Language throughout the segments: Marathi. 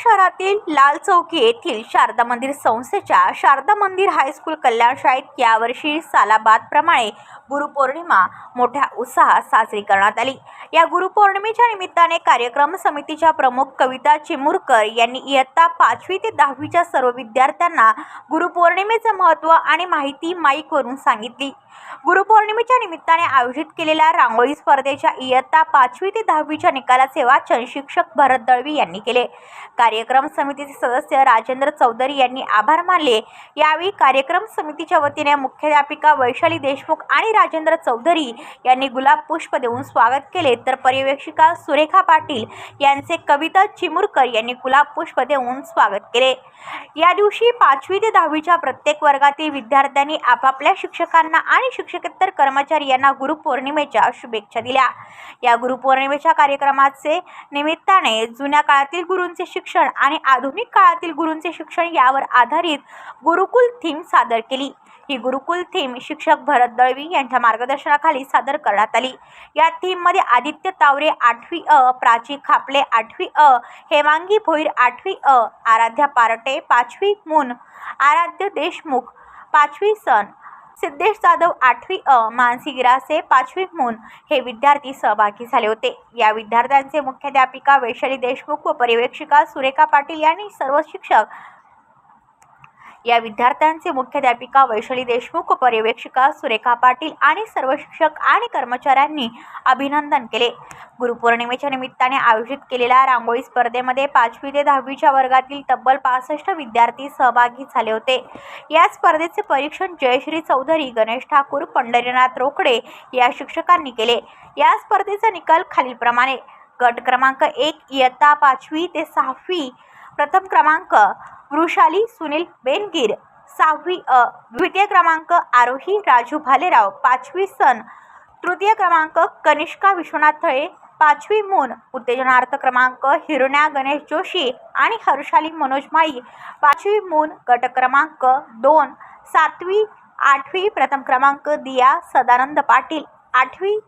शहरातील लाल चौकी येथील शारदा मंदिर संस्थेच्या शारदा मंदिर हायस्कूल कल्याण शाळेत यावर्षी सालाबादप्रमाणे गुरुपौर्णिमा मोठ्या उत्साहात साजरी करण्यात आली. या गुरुपौर्णिमेच्या निमित्ताने कार्यक्रम समितीच्या प्रमुख कविता चिमुरकर यांनी इयत्ता पाचवी ते दहावीच्या सर्व विद्यार्थ्यांना गुरुपौर्णिमेचं महत्त्व आणि माहिती माईकवरून सांगितली. गुरुपौर्णिमेच्या निमित्ताने आयोजित केलेल्या रांगोळी स्पर्धेच्या इयत्ता पाचवी ते दहावीच्या निकालाचे वाचन शिक्षक भरत दळवी यांनी केले. कार्यक्रम समितीचे सदस्य राजेंद्र चौधरी यांनी आभार मानले. यावेळी कार्यक्रम समितीच्या वतीने मुख्याध्यापिका वैशाली देशमुख आणि राजेंद्र चौधरी यांनी गुलाब पुष्प देऊन स्वागत केले. तर पर्यवेक्षिका सुरेखा पाटील यांचे कविता चिमुरकर यांनी गुलाब पुष्प देऊन स्वागत केले. या दिवशी पाचवी ते दहावीच्या प्रत्येक वर्गातील विद्यार्थ्यांनी आपापल्या शिक्षकांना आणि शिक्षकेतर कर्मचारी यांना गुरुपौर्णिमेच्या शुभेच्छा दिल्या. या गुरुपौर्णिमेच्या कार्यक्रमाचे निमित्ताने जुन्या काळातील गुरूंचे शिक्षण शिक्षण आणि आधुनिक काळातील गुरूंचे शिक्षण यावर आधारित गुरुकुल थीम सादर केली. ही गुरुकुल थीम शिक्षक भरत दळवी यांच्या मार्गदर्शनाखाली सादर करण्यात आली. या थीममध्ये आदित्य तावरे आठवी अ प्राची खापले आठवी अ हेमांगी भोईर आठवी अ आराध्या पारटे पाचवी मून आराध्य देशमुख पाचवी सन सिद्धेश जाधव आठवी अ मानसी गिरासे पाचवी म्हणून हे विद्यार्थी सहभागी झाले होते. या विद्यार्थ्यांचे मुख्याध्यापिका वैशाली देशमुख व पर्यवेक्षिका सुरेखा पाटील यांनी सर्व शिक्षक या विद्यार्थ्यांचे मुख्याध्यापिका वैशाली देशमुख पर्यवेक्षिका सुरेखा पाटील आणि सर्व शिक्षक आणि कर्मचाऱ्यांनी अभिनंदन केले. गुरुपौर्णिमेच्या निमित्ताने आयोजित केलेल्या रांगोळी स्पर्धेमध्ये पाचवी ते दहावीच्या वर्गातील तब्बल पासष्ट विद्यार्थी सहभागी झाले होते. या स्पर्धेचे परीक्षण जयश्री चौधरी गणेश ठाकूर पंढरीनाथ रोकडे या शिक्षकांनी केले. या स्पर्धेचा निकाल खालीलप्रमाणे. गट क्रमांक एक इयत्ता पाचवी ते सहावी. प्रथम क्रमांक वृषाली सुनील बेनगीर. सहावी अ द्वितीय क्रमांक आरोही राजू भालेराव. पाचवी सन तृतीय क्रमांक कनिष्का विश्वनाथ थळे. पाचवी मून उत्तेजनार्थ क्रमांक हिरण्या गणेश जोशी आणि हर्षाली मनोज माळी. पाचवी मून गट क्रमांक दोन. सातवी आठवी प्रथम क्रमांक दिया सदानंद पाटील. आठवी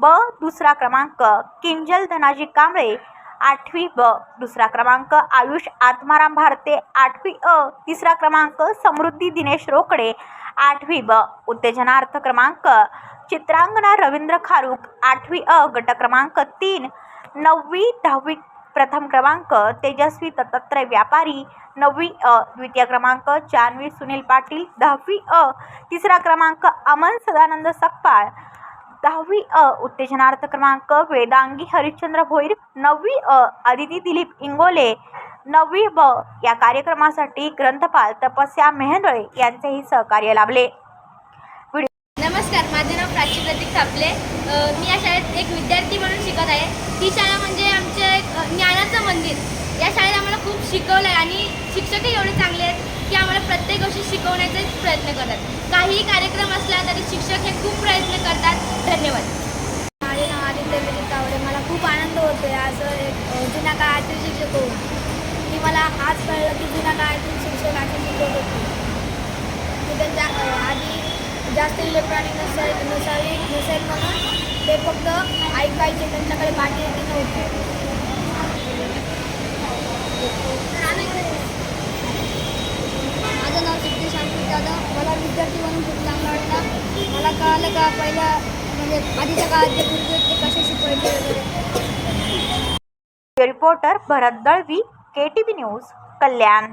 ब दुसरा क्रमांक किंजल धनाजी कांबळे. आठवी ब. दुसरा क्रमांक आयुष आत्माराम भारते. आठवी अ. तिसरा क्रमांक समृद्धी दिनेश रोकडे. आठवी ब. उत्तेजनार्थ क्रमांक चित्रांगना रवींद्र खारूक. आठवी अ. गट क्रमांक तीन. नववी दहावी प्रथम क्रमांक तेजस्वी दत्तात्रय व्यापारी. नववी अ. द्वितीय क्रमांक जानवी सुनील पाटील. दहावी अ. तिसरा क्रमांक अमन सदानंद सकपाळ दहावी अ उत्तेजनार्थ क्रमांक वेदांगी हरिश्चंद्र भोईर नववी अ अदिती दिलीप इंगोले नववी ब या कार्यक्रमासाठी ग्रंथपाल तपस्या मेहंदळे यांचेही सहकार्य लाभले. नमस्कार माझे नाव प्राची प्रतीक थापले मी या शाळेत एक विद्यार्थी म्हणून शिकत आहे. ही शाळा म्हणजे आमचे एक ज्ञानाचं मंदिर. या शाळेत आम्हाला खूप शिकवलं आहे आणि शिक्षकही एवढे चांगले आहेत की आम्हाला प्रत्येक गोष्टी शिकवण्याचा प्रयत्न करतात. काहीही कार्यक्रम असला तरी शिक्षक हे खूप प्रयत्न करतात धन्यवाद माझे नाव आदित्य विनीत तावडे मला खूप आनंद होतो आहे असं एक अ, जुन्या काळातील शिक्षक होऊन की मला आज कळलं की जुन्या काळातील शिक्षक असे शिकवत होते की त्यांच्या अ, आधी जास्त इलेक्ट्रॉनिक नसाय नसावी नसेल म्हणून ते फक्त ऐकायचे त्यांच्याकडे पाठी नव्हते. माझं नाव सिद्धी शांती जाधव. मला विद्यार्थी म्हणून खूप चांगलं वाटतं मला कळालं का पहिला म्हणजे आधीच्या काळात जे गुरुजी ते कसे शिकवायचे वगैरे. Reporter Bharat Dalvi K T V news Kalyan.